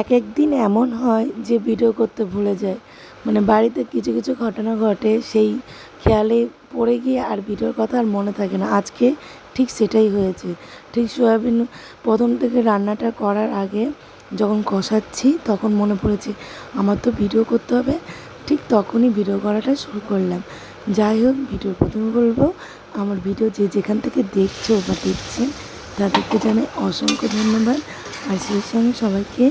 এক এক দিন এমন হয় যে ভিডিও করতে ভুলে যায়। মানে বাড়িতে কিছু কিছু ঘটনা ঘটে, সেই খেয়ালে পড়ে গিয়ে আর ভিডিওর কথা আর মনে থাকে না। আজকে ঠিক সেটাই হয়েছে। ঠিক সয়াবিন প্রথম থেকে রান্নাটা করার আগে যখন কষাচ্ছি, তখন মনে পড়েছে, আমার তো ভিডিও করতে হবে। ঠিক তখনই ভিডিও করাটা শুরু করলাম। যাই হোক ভিডিও প্রথমে বলব, আমার ভিডিও যে যেখান থেকে দেখছ বা দেখছেন, তাদেরকে জানাই অসংখ্য ধন্যবাদ। আর সেই সঙ্গে সবাইকে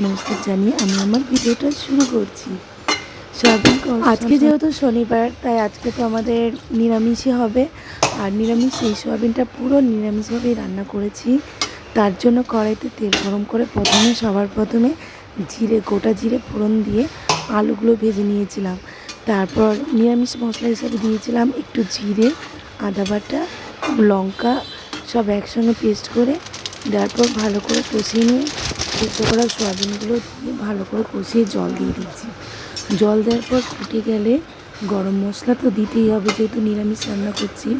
নমস্কার জানিয়ে আমি আমার ভিডিওটা শুরু করছি। সয়াবিন আজকে যেহেতু শনিবার তাই আজকে তো আমাদের নিরামিষই হবে। আর নিরামিষ এই সোয়াবিনটা পুরো নিরামিষভাবেই রান্না করেছি। তার জন্য কড়াইতে তেল গরম করে প্রথমে সবার প্রথমে জিরে গোটা জিরে ফোড়ন দিয়ে আলুগুলো ভেজে নিয়েছিলাম। তারপর নিরামিষ মশলা হিসাবে দিয়েছিলাম একটু জিরে আদা বাটা লঙ্কা সব একসঙ্গে পেস্ট করে দেওয়ার পর ভালো করে কষিয়ে নিয়ে সেদ্ধ করা সয়াবিনগুলো দিয়ে ভালো করে কষিয়ে জল দিয়ে দিচ্ছি। জল দেওয়ার পর ফুটে গেলে গরম মশলা তো দিতেই হবে যেহেতু নিরামিষ রান্না করছি।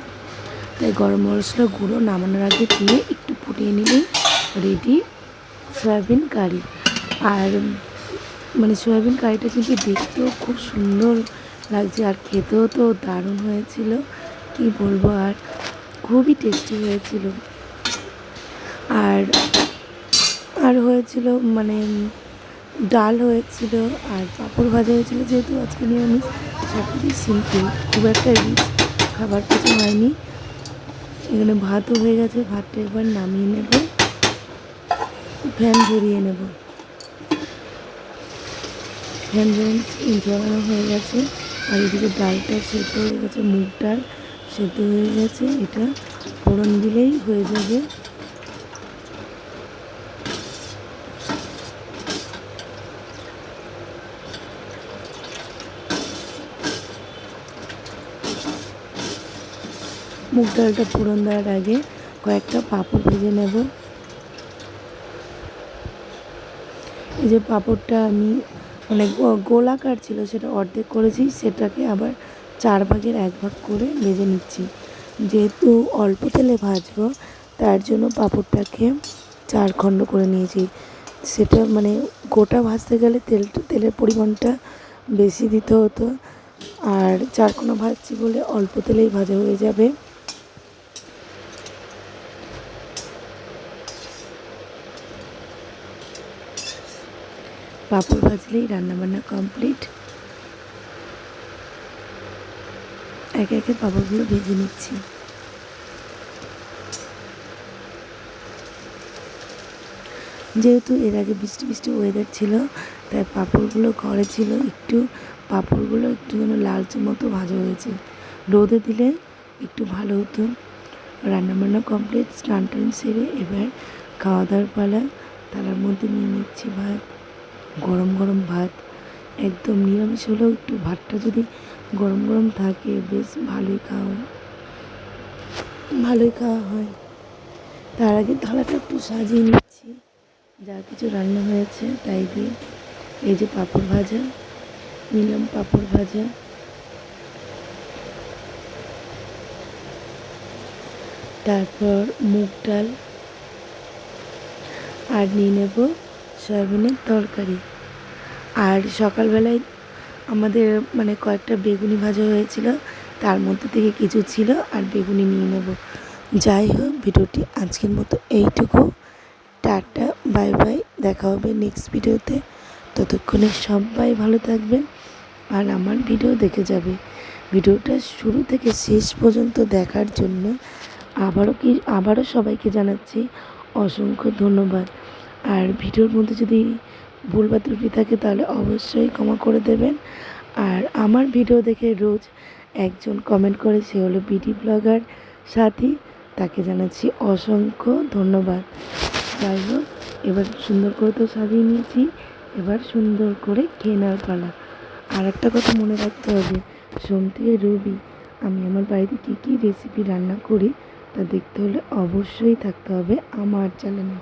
তাই গরম মশলা গুঁড়ো নামানোর আগে দিয়ে একটু ফুটিয়ে নিলেই রেডি সয়াবিন কারি। আর মানে সয়াবিন কারিটা কিন্তু দেখতেও খুব সুন্দর লাগছে আর খেতেও তো দারুণ হয়েছিল। কি বলব আর? খুবই টেস্টি হয়েছিল। আর আর হয়েছিল মানে ডাল হয়েছিল আর পাঁপড় ভাজা হয়েছিল যেহেতু আজকে নিরামিষ সব কিছুই সিম্পল, খুব একটা রিচ খাবার কিছু হয়নি। এখানে ভাতও হয়ে গেছে, ভাতটা এবার নামিয়ে নেব, ফ্যান ঝরিয়ে নেব। ফ্যান ঝরানো হয়ে গেছে। আর এদিকে ডালটা সেদ্ধ হয়ে গেছে, মুগ ডাল সেদ্ধ হয়ে গেছে, এটা ফোড়ন দিলেই হয়ে যাবে। মুগ ডালটা ফোড়ন দেওয়ার আগে কয়েকটা পাঁপড় ভেজে নেব। এই যে পাঁপড়টা আমি মানে গোলাকার ছিল, সেটা অর্ধেক করেছি, সেটাকে আবার চার ভাগের এক ভাগ করে ভেজে নিচ্ছি। যেহেতু অল্প তেলে ভাজবো, তার জন্য পাঁপড়টাকে চার খণ্ড করে নিয়েছি। সেটা মানে গোটা ভাজতে গেলে তেল তেলের পরিমাণটা বেশি দিতে হতো, আর চারকোনা ভাজছি বলে অল্প তেলেই ভাজা হয়ে যাবে। পাঁপড় ভাজলেই রান্নাবান্না কমপ্লিট। একে একে পাঁপড়গুলো ভেজে নিচ্ছি। যেহেতু এর আগে বৃষ্টি বৃষ্টি ওয়েদার ছিল, তাই পাঁপড়গুলো ঘরে ছিল, একটু পাঁপড়গুলো একটু যেন লালচে মতো ভাজা হয়েছে। রোদে দিলে একটু ভালো হতো। রান্নাবান্না কমপ্লিট, স্নান টান সেরে এবার খাওয়া দাওয়ার পালা তার মধ্যে নিয়ে নিচ্ছি ভাত। গরম গরম ভাত, একদম নিরামিষ হলেও একটু ভাতটা যদি গরম গরম থাকে, বেশ ভালোই খাওয়া ভালোই খাওয়া হয়। তার আগে থালাটা একটু সাজিয়ে নিচ্ছি। যা কিছু রান্না হয়েছে তাই দিয়ে, এই যে পাঁপড় ভাজা, নিলাম পাঁপড় ভাজা। তারপর মুগ ডাল, আর নিয়ে নেব সয়াবিনের তরকারি। আর সকালবেলায় আমাদের মানে কয়েকটা বেগুনি ভাজা হয়েছিল, তার মধ্যে থেকে কিছু ছিল আর বেগুনি নিয়ে নেব। যাই হোক, ভিডিওটি আজকের মতো এইটুকু। টাটা, বাই বাই, দেখা হবে নেক্সট ভিডিওতে। ততক্ষণে সবাই ভালো থাকবেন আর আমার ভিডিও দেখে যাবে। ভিডিওটা শুরু থেকে শেষ পর্যন্ত দেখার জন্য আবারও কি, আবারও সবাইকে জানাচ্ছি অসংখ্য ধন্যবাদ। আর ভিডিওর মধ্যে যদি ভুল বা ত্রুটি থাকে তাহলে অবশ্যই ক্ষমা করে দেবেন। আর আমার ভিডিও দেখে রোজ একজন কমেন্ট করে, সে হলো বিডি ব্লগার সাথী। তাকে জানাচ্ছি অসংখ্য ধন্যবাদ। যাই হোক, এবার সুন্দর করে তো সাজিয়ে নিয়েছি। এবার সুন্দর করে নেওয়ার পালা। আর একটা কথা মনে রাখতে হবে, সোম থেকে রবি আমি আমার বাড়িতে কী কী রেসিপি রান্না করি তা দেখতে হলে অবশ্যই থাকতে হবে আমার চ্যানেলে